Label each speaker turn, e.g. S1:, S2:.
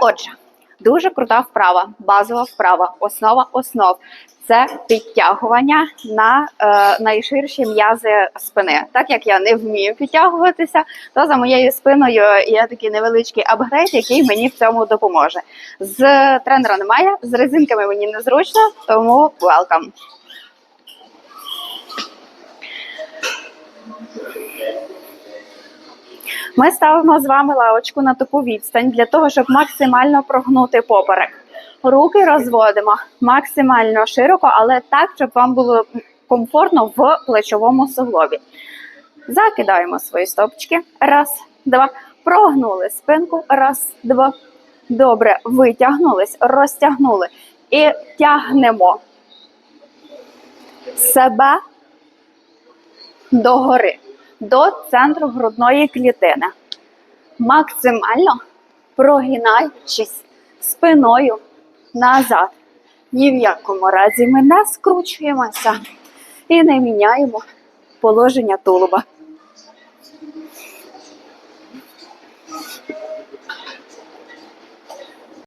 S1: Отже, дуже крута вправа, базова вправа, основа основ. Це підтягування на е, найширші м'язи спини. Так як я не вмію підтягуватися, то за моєю спиною є такий невеличкий апгрейд, який мені в цьому допоможе. З тренера немає, з резинками мені незручно, тому welcome. Ми ставимо з вами лавочку на таку відстань для того, щоб максимально прогнути поперек. Руки розводимо максимально широко, але так, щоб вам було комфортно в плечовому суглобі. Закидаємо свої стопчики. Раз, два. Прогнули спинку. Раз, два. Добре. Витягнулись, розтягнули. І тягнемо себе догори, до центру грудної клітини. Максимально прогинаючись спиною назад. Ні в якому разі ми не скручуємося і не міняємо положення тулуба.